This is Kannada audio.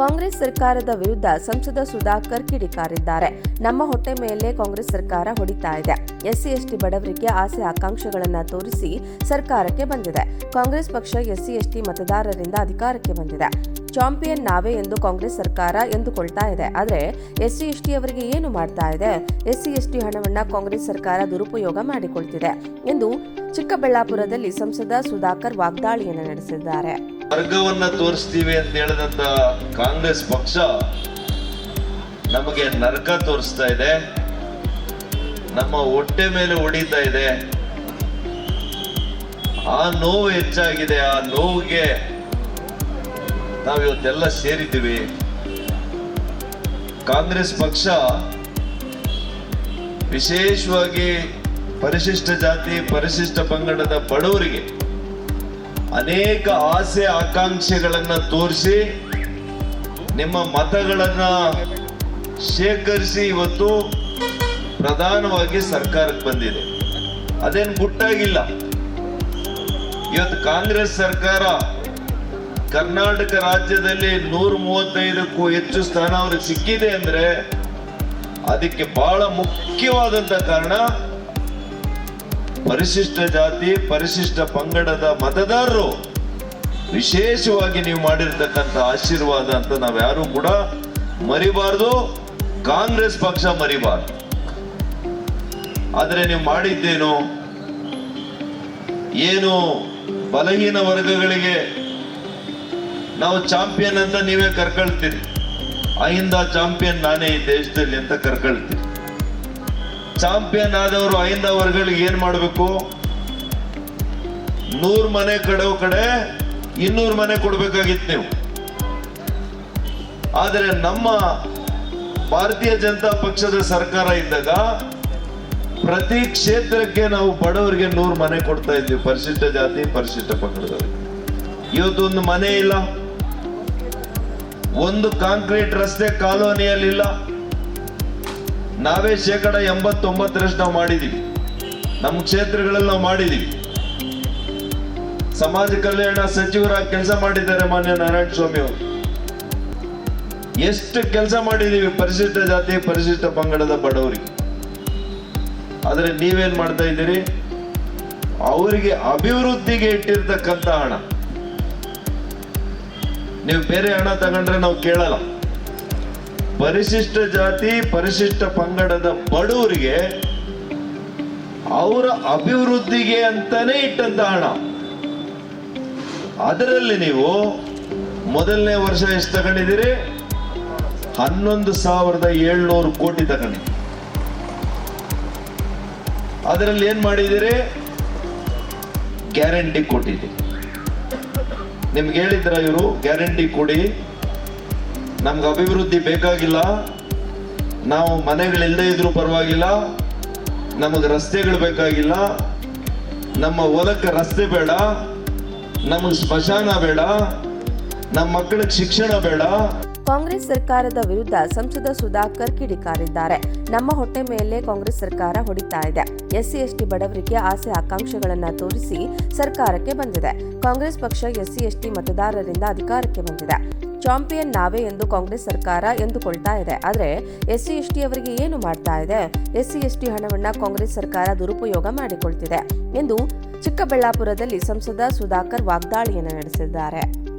ಕಾಂಗ್ರೆಸ್ ಸರ್ಕಾರದ ವಿರುದ್ಧ ಸಂಸದ ಸುಧಾಕರ್ ಕಿಡಿಕಾರಿದ್ದಾರೆ. ನಮ್ಮ ಹೊಟ್ಟೆ ಮೇಲೆ ಕಾಂಗ್ರೆಸ್ ಸರ್ಕಾರ ಹೊಡಿತಾ ಇದೆ. ಎಸ್ಸಿ, ಎಸ್ಟಿ ಬಡವರಿಗೆ ಆಸೆ ಆಕಾಂಕ್ಷೆಗಳನ್ನು ತೋರಿಸಿ ಸರ್ಕಾರಕ್ಕೆ ಬಂದಿದೆ. ಕಾಂಗ್ರೆಸ್ ಪಕ್ಷ ಎಸ್ಸಿ, ಎಸ್ಟಿ ಮತದಾರರಿಂದ ಅಧಿಕಾರಕ್ಕೆ ಬಂದಿದೆ. ಚಾಂಪಿಯನ್ ನಾವೇ ಎಂದು ಕಾಂಗ್ರೆಸ್ ಸರ್ಕಾರ ಎಂದುಕೊಳ್ತಾ ಇದೆ. ಆದರೆ ಎಸ್ಸಿ, ಎಸ್ಟಿ ಅವರಿಗೆ ಏನು ಮಾಡ್ತಾ ಇದೆ? ಎಸ್ಸಿ, ಎಸ್ಟಿ ಹಣವನ್ನು ಕಾಂಗ್ರೆಸ್ ಸರ್ಕಾರ ದುರುಪಯೋಗ ಮಾಡಿಕೊಳ್ತಿದೆ ಎಂದು ಚಿಕ್ಕಬಳ್ಳಾಪುರದಲ್ಲಿ ಸಂಸದ ಸುಧಾಕರ್ ವಾಗ್ದಾಳಿಯನ್ನು ನಡೆಸಿದ್ದಾರೆ. ವರ್ಗವನ್ನ ತೋರಿಸ್ತೀವಿ ಅಂತ ಹೇಳಿದಂತ ಕಾಂಗ್ರೆಸ್ ಪಕ್ಷ ನಮಗೆ ನರಕ ತೋರಿಸ್ತಾ ಇದೆ. ನಮ್ಮ ಹೊಟ್ಟೆ ಮೇಲೆ ಹೊಡಿತಾ ಇದೆ. ಆ ನೋವು ಹೆಚ್ಚಾಗಿದೆ. ಆ ನೋವಿಗೆ ನಾವಿವತ್ತೆಲ್ಲ ಸೇರಿದ್ದೀವಿ. ಕಾಂಗ್ರೆಸ್ ಪಕ್ಷ ವಿಶೇಷವಾಗಿ ಪರಿಶಿಷ್ಟ ಜಾತಿ, ಪರಿಶಿಷ್ಟ ಪಂಗಡದ ಬಡವರಿಗೆ ಅನೇಕ ಆಸೆ ಆಕಾಂಕ್ಷೆಗಳನ್ನ ತೋರಿಸಿ, ನಿಮ್ಮ ಮತಗಳನ್ನ ಶೇಖರಿಸಿ ಇವತ್ತು ಪ್ರಧಾನವಾಗಿ ಸರ್ಕಾರಕ್ಕೆ ಬಂದಿದೆ. ಅದೇನು ಗುಟ್ಟಾಗಿಲ್ಲ. ಇವತ್ತು ಕಾಂಗ್ರೆಸ್ ಸರ್ಕಾರ ಕರ್ನಾಟಕ ರಾಜ್ಯದಲ್ಲಿ ನೂರ ಮೂವತ್ತೈದಕ್ಕೂ ಹೆಚ್ಚು ಸ್ಥಾನ ಅವ್ರಿಗೆ ಸಿಕ್ಕಿದೆ ಅಂದ್ರೆ, ಅದಕ್ಕೆ ಬಹಳ ಮುಖ್ಯವಾದಂತ ಕಾರಣ ಪರಿಶಿಷ್ಟ ಜಾತಿ, ಪರಿಶಿಷ್ಟ ಪಂಗಡದ ಮತದಾರರು. ವಿಶೇಷವಾಗಿ ನೀವು ಮಾಡಿರ್ತಕ್ಕಂಥ ಆಶೀರ್ವಾದ ಅಂತ ನಾವು ಯಾರು ಕೂಡ ಮರಿಬಾರ್ದು. ಕಾಂಗ್ರೆಸ್ ಪಕ್ಷ ಮರಿಬಾರ್ದು. ಆದರೆ ನೀವು ಮಾಡಿದ್ದೇನು? ಏನು ಬಲಹೀನ ವರ್ಗಗಳಿಗೆ ನಾವು ಚಾಂಪಿಯನ್ ಅಂತ ನೀವೇ ಕರ್ಕೊಳ್ತೀರಿ. ಅಹಿಂದ ಚಾಂಪಿಯನ್ ನಾನೇ ಈ ದೇಶದಲ್ಲಿ ಅಂತ ಕರ್ಕೊಳ್ತೀರಿ. ಚಾಂಪಿಯನ್ ಆದವರು ಐಂದ ವರ್ಗಗಳಿಗೆ ಏನ್ ಮಾಡಬೇಕು? ನೂರು ಮನೆ ಕಡೆ ಕಡೆ ಇನ್ನೂರು ಮನೆ ಕೊಡ್ಬೇಕಾಗಿತ್ತು ನೀವು. ಆದರೆ ನಮ್ಮ ಭಾರತೀಯ ಜನತಾ ಪಕ್ಷದ ಸರ್ಕಾರ ಇದ್ದಾಗ ಪ್ರತಿ ಕ್ಷೇತ್ರಕ್ಕೆ ನಾವು ಬಡವರಿಗೆ ನೂರು ಮನೆ ಕೊಡ್ತಾ ಇದ್ವಿ, ಪರಿಶಿಷ್ಟ ಜಾತಿ, ಪರಿಶಿಷ್ಟ ಪಂಗಡದವರಿಗೆ. ಇವತ್ತು ಒಂದು ಮನೆ ಇಲ್ಲ. ಒಂದು ಕಾಂಕ್ರೀಟ್ ರಸ್ತೆ ಕಾಲೋನಿಯಲ್ಲಿಲ್ಲ. ನಾವೇ ಶೇಕಡ ಎಂಬತ್ತೊಂಬತ್ತರಷ್ಟು ನಾವು ಮಾಡಿದೀವಿ. ನಮ್ಮ ಕ್ಷೇತ್ರಗಳಲ್ಲಿ ನಾವು ಮಾಡಿದೀವಿ. ಸಮಾಜ ಕಲ್ಯಾಣ ಸಚಿವರಾಗಿ ಕೆಲಸ ಮಾಡಿದ್ದಾರೆ ಮಾನ್ಯ ನಾರಾಯಣ ಸ್ವಾಮಿ ಅವರು. ಎಷ್ಟು ಕೆಲಸ ಮಾಡಿದೀವಿ ಪರಿಶಿಷ್ಟ ಜಾತಿ, ಪರಿಶಿಷ್ಟ ಪಂಗಡದ ಬಡವರಿಗೆ. ಆದರೆ ನೀವೇನ್ ಮಾಡ್ತಾ ಇದ್ದೀರಿ? ಅವರಿಗೆ ಅಭಿವೃದ್ಧಿಗೆ ಇಟ್ಟಿರ್ತಕ್ಕಂಥ ಹಣ. ನೀವು ಬೇರೆ ಹಣ ತಗೊಂಡ್ರೆ ನಾವು ಕೇಳಲ್ಲ. ಪರಿಶಿಷ್ಟ ಜಾತಿ, ಪರಿಶಿಷ್ಟ ಪಂಗಡದ ಬಡವರಿಗೆ ಅವರ ಅಭಿವೃದ್ಧಿಗೆ ಅಂತಾನೆ ಇಟ್ಟಂತ ಹಣ. ಅದರಲ್ಲಿ ನೀವು ಮೊದಲನೇ ವರ್ಷ ಎಷ್ಟು ತಗೊಂಡಿದ್ದೀರಿ? ಹನ್ನೊಂದು ಸಾವಿರದ ಏಳ್ನೂರು ಕೋಟಿ ತಗೊಂಡಿ ಅದರಲ್ಲಿ ಏನ್ ಮಾಡಿದಿರಿ ಗ್ಯಾರಂಟಿ ಕೊಟ್ಟಿದ್ದೀರಿ. ನಿಮ್ಗೆ ಹೇಳಿದ್ರ ಇವರು? ಗ್ಯಾರಂಟಿ ಕೊಡಿ. ನಮ್ಗೆ ಅಭಿವೃದ್ಧಿ ಬೇಕಾಗಿಲ್ಲ. ನಾವು ಮನೆಗಳಿಲ್ಲದೆ ಇದ್ರೂ ಪರವಾಗಿಲ್ಲ. ನಮಗೆ ರಸ್ತೆಗಳು ಬೇಕಾಗಿಲ್ಲ. ನಮ್ಮ ಹೊಲಕ್ಕೆ ರಸ್ತೆ ಬೇಡ. ನಮಗೆ ಸ್ಮಶಾನ ಬೇಡ. ನಮ್ಮ ಮಕ್ಕಳಿಗೆ ಶಿಕ್ಷಣ ಬೇಡ. ಕಾಂಗ್ರೆಸ್ ಸರ್ಕಾರದ ವಿರುದ್ಧ ಸಂಸದ ಸುಧಾಕರ್ ಕಿಡಿಕಾರಿದ್ದಾರೆ. ನಮ್ಮ ಹೊಟ್ಟೆ ಮೇಲೆ ಕಾಂಗ್ರೆಸ್ ಸರ್ಕಾರ ಹೊಡಿತಾ ಇದೆ. ಎಸ್ಸಿ, ಎಸ್ಟಿ ಬಡವರಿಗೆ ಆಸೆ, ಆಕಾಂಕ್ಷೆಗಳನ್ನು ತೋರಿಸಿ ಸರ್ಕಾರಕ್ಕೆ ಬಂದಿದೆ. ಕಾಂಗ್ರೆಸ್ ಪಕ್ಷ ಎಸ್ಸಿ, ಎಸ್ಟಿ ಮತದಾರರಿಂದ ಅಧಿಕಾರಕ್ಕೆ ಬಂದಿದೆ. ಚಾಂಪಿಯನ್ ನಾವೇ ಎಂದು ಕಾಂಗ್ರೆಸ್ ಸರ್ಕಾರ ಎಂದುಕೊಳ್ತಾ ಇದೆ. ಆದರೆ ಎಸ್ಸಿ, ಎಸ್ಟಿ ಅವರಿಗೆ ಏನು ಮಾಡ್ತಾ ಇದೆ? ಎಸ್ಸಿ, ಎಸ್ಟಿ ಹಣವನ್ನ ಕಾಂಗ್ರೆಸ್ ಸರ್ಕಾರ ದುರುಪಯೋಗ ಮಾಡಿಕೊಳ್ತಿದೆ ಎಂದು ಚಿಕ್ಕಬಳ್ಳಾಪುರದಲ್ಲಿ ಸಂಸದ ಸುಧಾಕರ್ ವಾಗ್ದಾಳಿಯನ್ನು ನಡೆಸಿದ್ದಾರೆ.